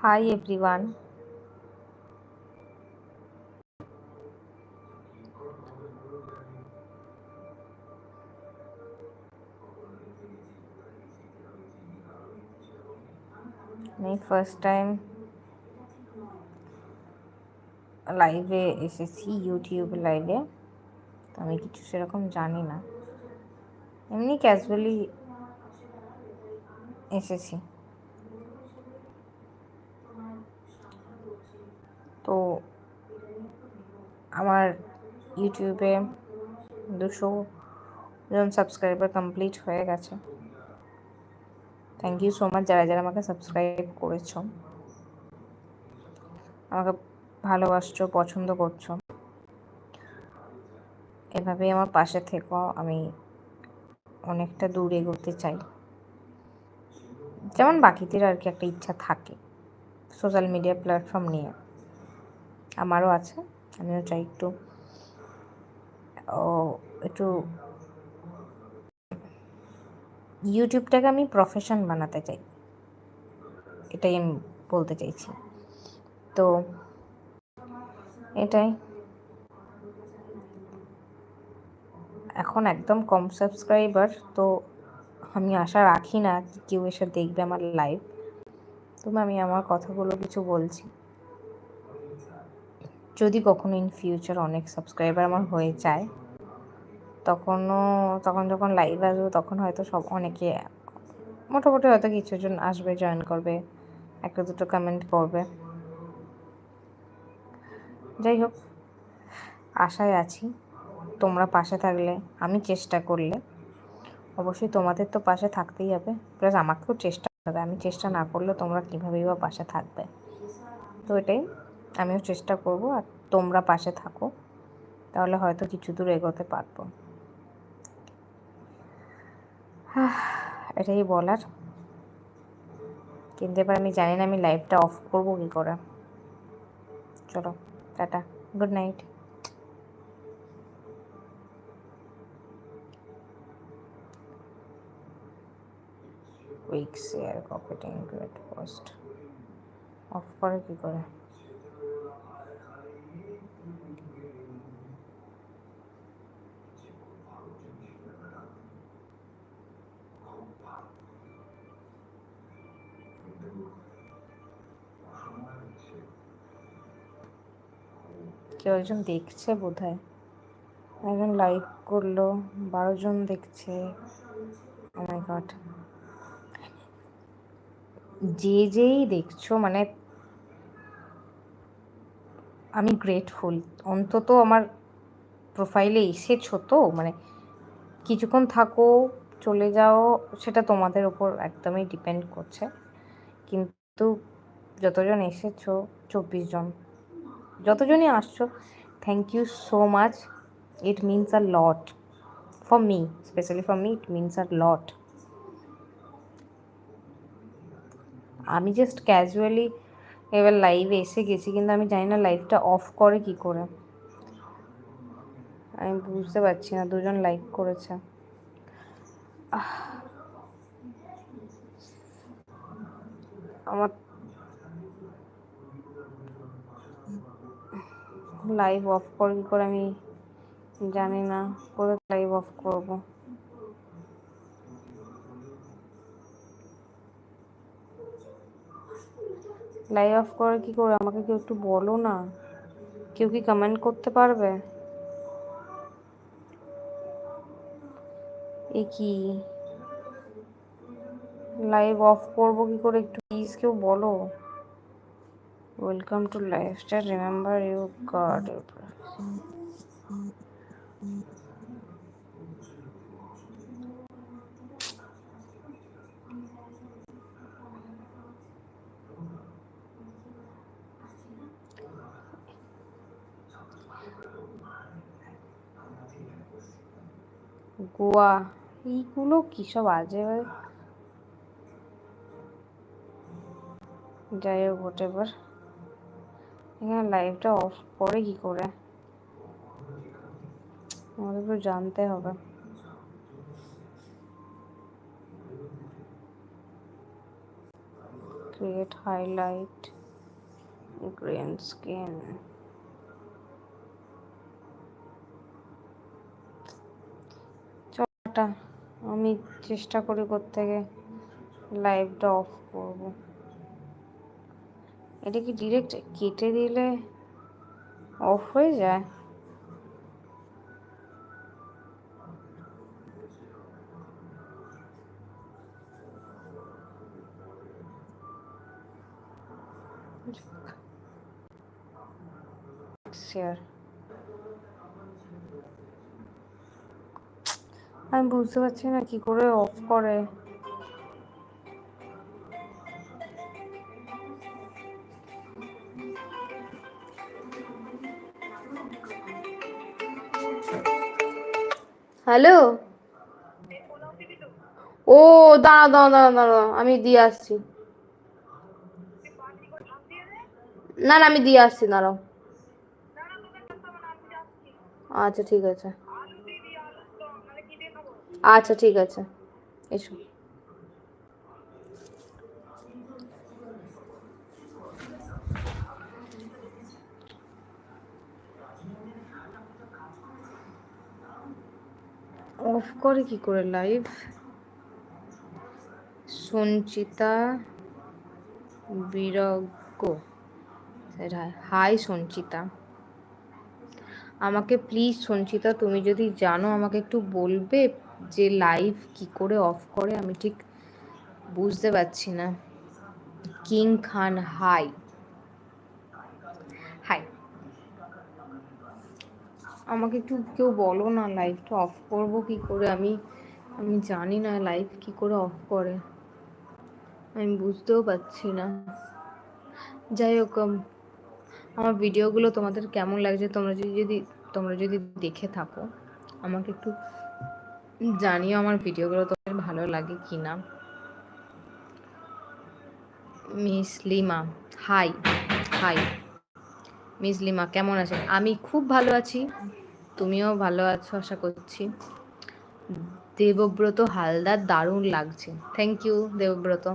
Hi, everyone. আমি first time লাইভে এসেছি ইউটিউব লাইভে তো আমি কিছু সেরকম জানি না এমনি ক্যাজুয়ালি এসেছি। তো আমার ইউটিউবে দুশো জন সাবস্ক্রাইবার কমপ্লিট হয়ে গেছে। থ্যাংক ইউ সো মাচ যারা যারা আমাকে সাবস্ক্রাইব করেছ। আমাকে ভালোবাসছো, পছন্দ করছ। এভাবেই আমার পাশে থেকো। আমি অনেকটা দূর এগোতে চাই। যেমন বাকিদের আর কি একটা ইচ্ছা থাকে। সোশ্যাল মিডিয়া প্ল্যাটফর্ম নিয়ে। আমারও আছে। আমিও চাই একটু একটু ইউটিউবটাকে আমি প্রফেশন বানাতে চাই। এটাই আমি বলতে চাইছি। তো, এটাই। এখন একদম কম সাবস্ক্রাইবার তো আমি আশা রাখি না কেউ এসে দেখবে আমার লাইভ তবে আমি আমার কথাগুলো কিছু বলছি। যদি কখনো ইন ফিউচার অনেক সাবস্ক্রাইবার আমার হয়ে যায়, তখনও, তখন যখন লাইভ আসবে, তখন হয়তো সব, অনেকে মোটামুটি হয়তো কিছুজন আসবে জয়েন করবে, একটা দুটো কমেন্ট করবে। যাই হোক, আশায় আছি। তোমরা পাশে থাকলে আমি চেষ্টা করলে। অবশ্যই তোমাদের তো পাশে থাকতেই হবে। প্লাস আমাকেও চেষ্টা করতে হবে। আমি চেষ্টা না করলে তোমরা কীভাবেই বা পাশে থাকবে। তো এটাই আমিও চেষ্টা করব আর তোমরা পাশে থাকো। তাহলে হয়তো কিছু দূর এগোতে পারব। এটাই বলার। কিন্তু এবার আমি জানি না আমি লাইভটা অফ করব কী করে। চলো, tata good night quick share কপিটিং great post off করে কী করে? কেউ একজন দেখছে বোধ হয় একজন লাইক করল, বারো জন দেখছে। আমার গড যে যেই দেখছ মানে আমি গ্রেটফুল অন্তত আমার প্রোফাইলে এসেছ তো মানে কিছুক্ষণ থাকো, চলে যাও, সেটা তোমাদের ওপর একদমই ডিপেন্ড করছে। কিন্তু যতজন এসেছ, চব্বিশ জন, যতজনই আসছো thank you so much it means a lot for me specially for me it means a lot আমি জাস্ট ক্যাজুয়ালি এবার লাইভে এসে গেছি, কিন্তু আমি জানি না লাইভটা অফ করে কি করে। আমি বুঝতে পারছি না, দুজন লাইক করেছে। আমার লাইভ অফ করে কী করে আমি জানি না, কোথায় লাইভ অফ করব? লাইভ অফ করে কী করে? আমাকে কেউ একটু বলো না। কেউ কি কমেন্ট করতে পারবে? এ কি? লাইভ অফ করব কি করে? একটু প্লিজ কেউ বলো। Welcome to lifestyle remember you god Goa, এইগুলো কী সব আজে যাই হোক হোট এবার এখানে লাইভটা অফ করে কি করে? আমাদের জানতে হবে। Create হাইলাইট green skin চলটা আমি চেষ্টা করি থেকে লাইভটা অফ করব। এটা কি ডিরেক্ট কেটে দিলে অফ হয়ে যায়? শেয়ার আমি বুঝতে পারছি না কি করে অফ করে। হ্যালো? ও দাঁড়া দাঁড়া দাঁড়া দাঁড়া আমি দিয়ে আসছি। না না, আমি দিয়ে আসছি, দাঁড়াও। আচ্ছা ঠিক আছে। আচ্ছা ঠিক আছে। এসো। অফ করে কি করে লাইভ সঞ্চিতা বিরজ্ঞ হাই সঞ্চিতা। আমাকে প্লিজ সঞ্চিতা, তুমি যদি জানো, আমাকে একটু বলবে? যে লাইভ কি করে অফ করে আমি ঠিক বুঝতে পারছি না। কিং খান হাই হাই আমাকে একটু কেউ বলো না লাইভটা অফ করব কি করে? আমি আমি জানি না লাইভ কি করে অফ করে। আমি বুঝতেও পারছি না। যাই হোক আমার ভিডিওগুলো তোমাদের কেমন লাগছে? তোমরা যদি যদি, তোমরা যদি দেখে থাকো, আমাকে একটু জানিও আমার ভিডিওগুলো তোমাদের ভালো লাগে কি না miss Lima hi hi miss Lima, কেমন আছেন আমি খুব ভালো আছি, তুমিও ভালো আছো আশা করছি। দেবব্রত হালদার দারুণ লাগছে থ্যাংক ইউ দেবব্রত।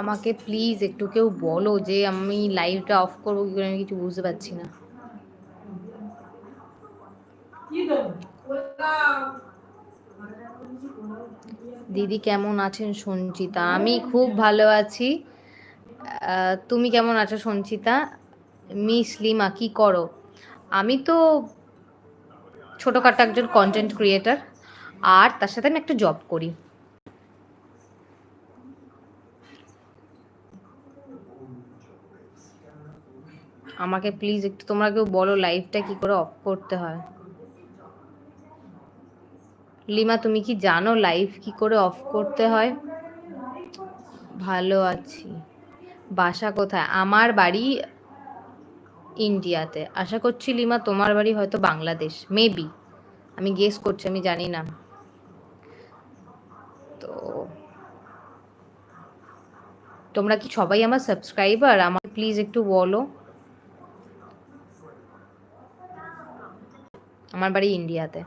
আমাকে প্লিজ একটু কেউ বলো যে আমি লাইভটা অফ করব কি করে আমি কিছু বুঝতে পারছি না। দিদি কেমন আছেন সঞ্চিতা? আমি খুব ভালো আছি। তুমি কেমন আছো সঞ্চিতা? মিস লিমা, কি করো? আমি তো ছোটোখাটো একজন কন্টেন্ট ক্রিয়েটার আর তার সাথে আমি একটা জব করি। আমাকে প্লিজ একটু তোমরা কেউ বলো লাইভটা কি করে অফ করতে হয়? লিমা, তুমি কি জানো লাইভ কি করে অফ করতে হয়? ভালো আছি। বাসা কোথায়? আমার বাড়ি ইন্ডিয়াতে আশা করছি লিমা, তোমার বাড়ি হয়তো বাংলাদেশ। মেবি আমি গেস করছি, আমি জানি না। তো তোমরা কি সবাই আমার সাবস্ক্রাইবার আমার প্লিজ একটু বলো। আমার বাড়ি ইন্ডিয়াতে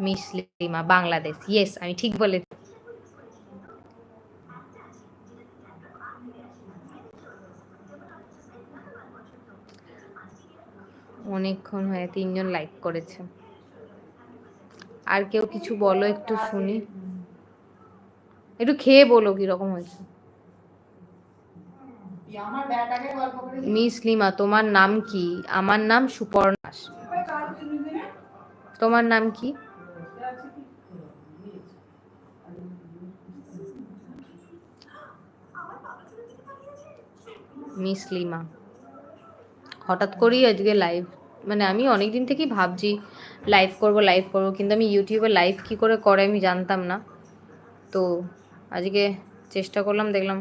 মিস লিমা, বাংলাদেশ। ইয়েস আমি ঠিক বলে অনেকক্ষণ হয়ে তিনজন লাইক করেছে। আর কেউ কিছু বলো, একটু শুনি। একটু খেয়ে বলো কীরকম হয়েছে। মিস লিমা, তোমার নাম কি? আমার নাম সুপর্ণাস তোমার নাম কি? মিস লিমা। হঠাৎ করেই আজকে লাইভ মানে আমি অনেক দিন থেকেই ভাবছি লাইভ করব লাইভ করব, কিন্তু আমি ইউটিউবে লাইভ কি করে করে আমি জানতাম না। তো আজকে চেষ্টা করলাম, দেখলাম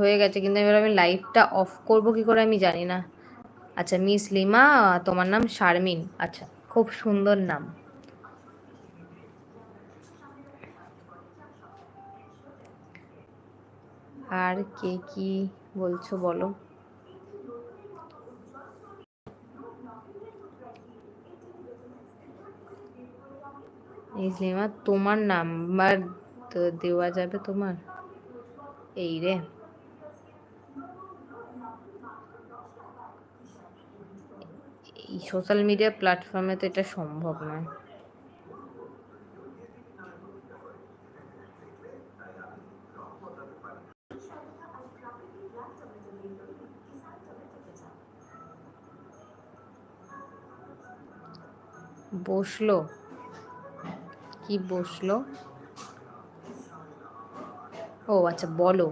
হয়ে গেছে, কিন্তু এবার আমি লাইভটা অফ করব কি করে আমি জানি না। আচ্ছা মিস লিমা, তোমার নাম শারমিন। আচ্ছা খুব সুন্দর নাম। আর কে কি বলছো বলো। ইসলিমা তোমার নাম্বার দেওয়া যাবে তোমার? এই রে। এই সোশ্যাল মিডিয়া প্ল্যাটফর্মে তো এটা সম্ভব নয়। বসল? কি বসল? ও আচ্ছা বলো।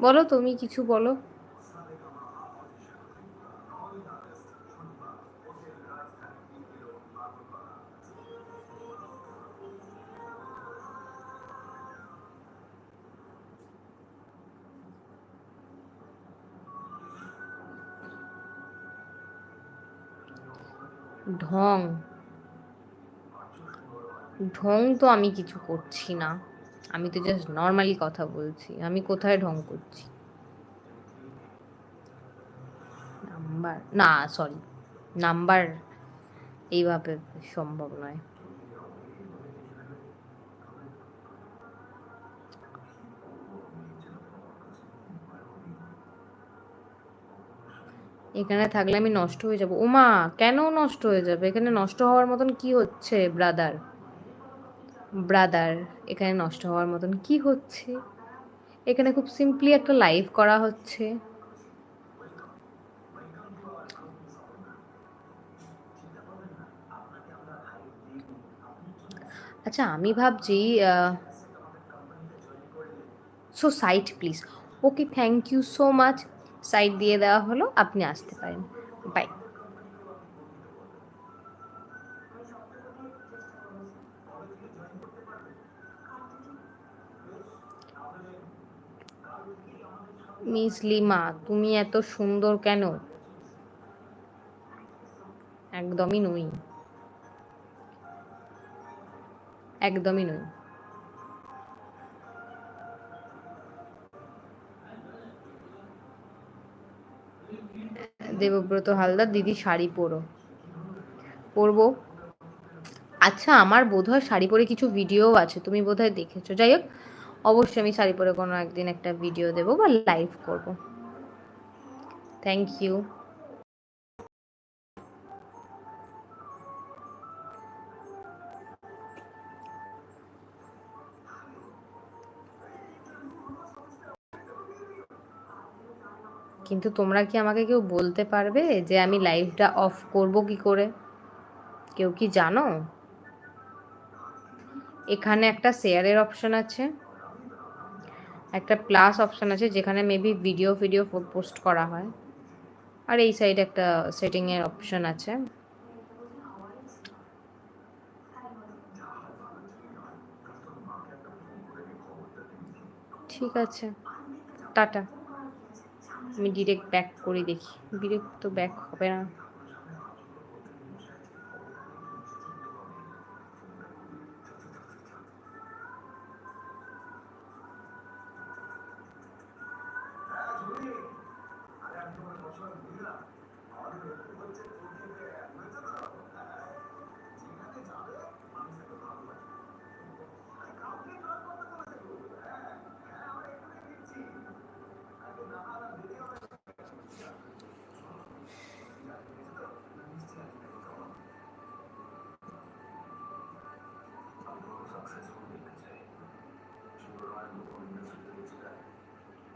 বলো তুমি কিছু বলো। ঢং। ঢং তো আমি কিছু করছি না। আমি তো জাস্ট নর্মালি কথা বলছি। আমি কোথায় ঢং করছি? নাম্বার না সরি নাম্বার এইভাবে সম্ভব নয়। এখানে থাকলে আমি নষ্ট হয়ে যাব। ওমা কেন নষ্ট হয়ে যাবে? এখানে নষ্ট হওয়ার মতন কি হচ্ছে ব্রাদার ব্রাদার এখানে নষ্ট হওয়ার মতন কি হচ্ছে? এখানে খুব সিম্পলি একটা লাইভ করা হচ্ছে। আচ্ছা আমি ভাবছি so site please okay thank you so much site দিয়ে দেওয়া হলো, আপনি আসতে পারেন। বাই মিস লিমা তুমি এত সুন্দর কেন? একদমই নই। একদমই নই। দেবব্রত হালদার দিদি শাড়ি পরো। পরবো। আচ্ছা আমার বোধহয় শাড়ি পরে কিছু ভিডিও আছে, তুমি বোধ হয় দেখেছ। যাই হোক, অবশ্যই আমি শাড়ি পরে কোনো একদিন একটা ভিডিও দেবো বা লাইভ করব। থ্যাংক ইউ কিন্তু তোমরা কি আমাকে কেউ বলতে পারবে যে আমি লাইভটা অফ করব কি করে? কেউ কি জানো? এখানে একটা শেয়ারের অপশন আছে, একটা প্লাস অপশন আছে যেখানে মেবি ভিডিও ভিডিও পোস্ট করা হয়। আর এই সাইডে একটা সেটিংয়ের অপশন আছে। ঠিক আছে, টাটা। আমি ডিরেক্ট ব্যাক করে দেখি। ডিরেক্ট তো ব্যাক হবে না।